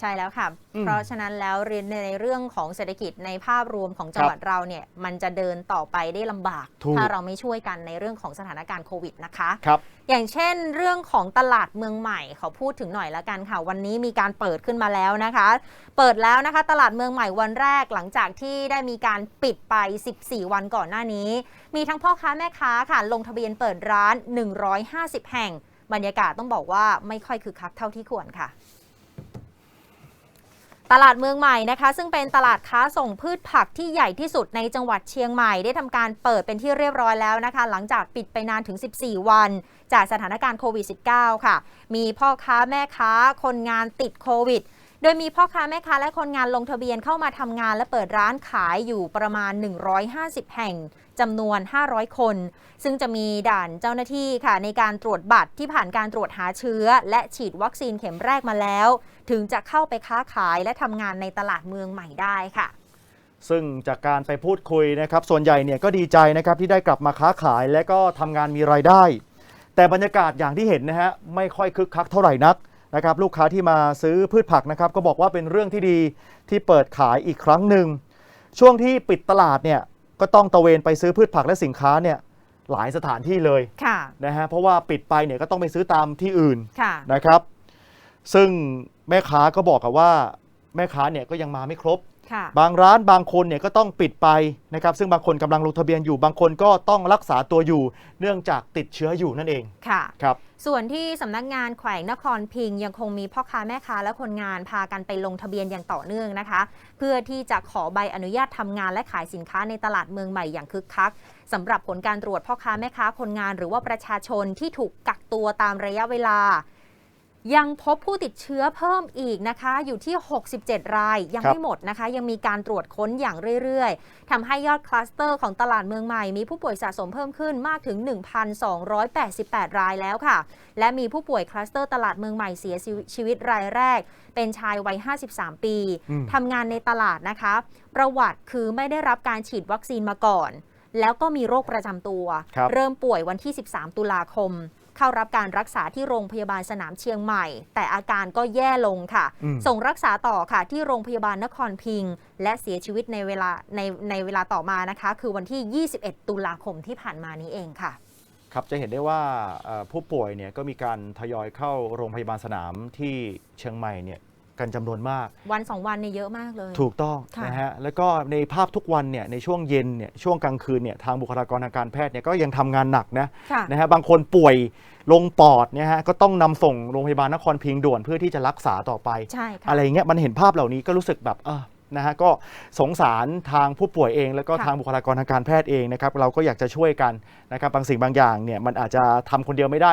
ใช่แล้วค่ะอืมเพราะฉะนั้นแล้วเรียนในเรื่องของเศรษฐกิจในภาพรวมของจังหวัดเราเนี่ยมันจะเดินต่อไปได้ลำบากถูกถ้าเราไม่ช่วยกันในเรื่องของสถานการณ์โควิดนะคะครับอย่างเช่น เรื่องของตลาดเมืองใหม่ขอพูดถึงหน่อยละกันค่ะ วันนี้มีการเปิดขึ้นมาแล้วนะคะ เปิดแล้วนะคะ ตลาดเมืองใหม่วันแรกหลังจากที่ได้มีการปิดไป 14 วันก่อนหน้านี้ มีทั้งพ่อค้าแม่ค้าค่ะลงทะเบียนเปิดร้าน 150 แห่ง บรรยากาศต้องบอกว่าไม่ค่อยคึกคักเท่าที่ควรค่ะ ตลาดเมืองใหม่นะคะ ซึ่งเป็นตลาดค้าส่งพืชผักที่ใหญ่ที่สุดในจังหวัดเชียงใหม่ได้ทำการเปิดเป็นที่เรียบร้อยแล้วนะคะ หลังจากปิดไปนานถึง 14 วัน จากสถานการณ์โควิด -19 ค่ะ มีพ่อค้าแม่ค้าคนงานติดโควิด โดยมีพ่อค้าแม่ค้าและคนงานลงทะเบียนเข้ามาทำงานและเปิดร้านขายอยู่ประมาณ 150 แห่งจำนวน 500 คน ซึ่งจะมีด่านเจ้าหน้าที่ค่ะ ในการตรวจบัตรที่ผ่านการตรวจหาเชื้อ และฉีดวัคซีนเข็มแรกมาแล้ว ถึงจะเข้าไปค้าขายและทำงานในตลาดเมืองใหม่ได้ค่ะซึ่งจากการไปพูดคุยนะครับ ส่วนใหญ่เนี่ยก็ดีใจนะครับที่ได้กลับมาค้าขายและก็ทำงานมีรายได้ แต่บรรยากาศอย่างที่เห็นนะฮะไม่ค่อยคึกคักเท่าไหร่นัก นะครับลูกค้าที่มาซื้อพืชผักนะครับก็บอกว่าเป็นเรื่องที่ดีที่เปิดขายอีกครั้งหนึ่งช่วงที่ปิดตลาดเนี่ยก็ต้องตระเวนไปซื้อพืชผักและสินค้าเนี่ยหลายสถานที่เลยค่ะนะฮะเพราะว่าปิดไปเนี่ยก็ต้องไปซื้อตามที่อื่นค่ะนะครับ ซึ่งแม่ค้าก็บอกกับว่าแม่ค้าเนี่ยก็ยังมาไม่ครบค่ะ บางร้านบางคนเนี่ยก็ต้องปิดไปนะครับซึ่งบางคนกำลังลงทะเบียนอยู่บางคนก็ต้องรักษาตัวอยู่ เนื่องจากติดเชื้ออยู่นั่นเองค่ะครับส่วนที่สำนักงานแขวงนครพิงค์ยังคงมีพ่อค้าแม่ค้าและคนงานพากันไปลงทะเบียนอย่างต่อเนื่องนะคะ เพื่อที่จะขอใบอนุญาตทำงานและขายสินค้าในตลาดเมืองใหม่อย่างคึกคักสำหรับผลการตรวจพ่อค้าแม่ค้าคนงาน หรือว่าประชาชนที่ถูกกักตัวตามระยะเวลา ยังพบผู้ติดเชื้อเพิ่มอีกนะคะ อยู่ที่ 67 รายยังครับไม่หมดนะคะ ยังมีการตรวจค้นอย่างเรื่อยๆทำให้ยอดคลัสเตอร์ของตลาดเมืองใหม่มีผู้ป่วยสะสมเพิ่มขึ้นมากถึง 1,288 รายแล้วค่ะ และมีผู้ป่วยคลัสเตอร์ตลาดเมืองใหม่เสียชีวิตรายแรก เป็นชายวัย 53 ปีอืมทำงานในตลาดนะคะ ประวัติคือไม่ได้รับการฉีดวัคซีนมาก่อน แล้วก็มีโรคประจำตัวครับเริ่มป่วยวันที่ 13 ตุลาคม เข้ารับการรักษาที่โรงพยาบาลสนามเชียงใหม่ แต่อาการก็แย่ลงค่ะอืมส่งรักษาต่อค่ะที่โรงพยาบาลนครพิงค์และเสียชีวิตในเวลาในในเวลาต่อมานะคะ คือวันที่ 21 ตุลาคมที่ผ่านมานี้เองค่ะครับจะเห็นได้ว่าเอ่อผู้ป่วยเนี่ยก็มีการทยอยเข้าโรงพยาบาลสนามที่เชียงใหม่เนี่ย กันจำนวนมาก วันสองวันเนี่ยเยอะมากเลย ถูกต้องค่ะ นะฮะแล้วก็ในภาพทุกวันเนี่ยในช่วงเย็นเนี่ยช่วงกลางคืนเนี่ยทางบุคลากรทางการแพทย์เนี่ยก็ยังทำงานหนักนะ ค่ะ นะฮะบางคนป่วยลงปอดเนี่ยฮะก็ต้องนำส่งโรงพยาบาลนครพิงค์ด่วนเพื่อที่จะรักษาต่อไป ใช่ค่ะ อะไรอย่างเงี้ยมันเห็นภาพเหล่านี้ก็รู้สึกแบบเออนะฮะก็สงสารทางผู้ป่วยเอง แล้วก็ค่ะ ทางบุคลากรทางการแพทย์เองนะครับเราก็อยากจะช่วยกันนะครับบางสิ่งบางอย่างเนี่ยมันอาจจะทำคนเดียวไม่ได้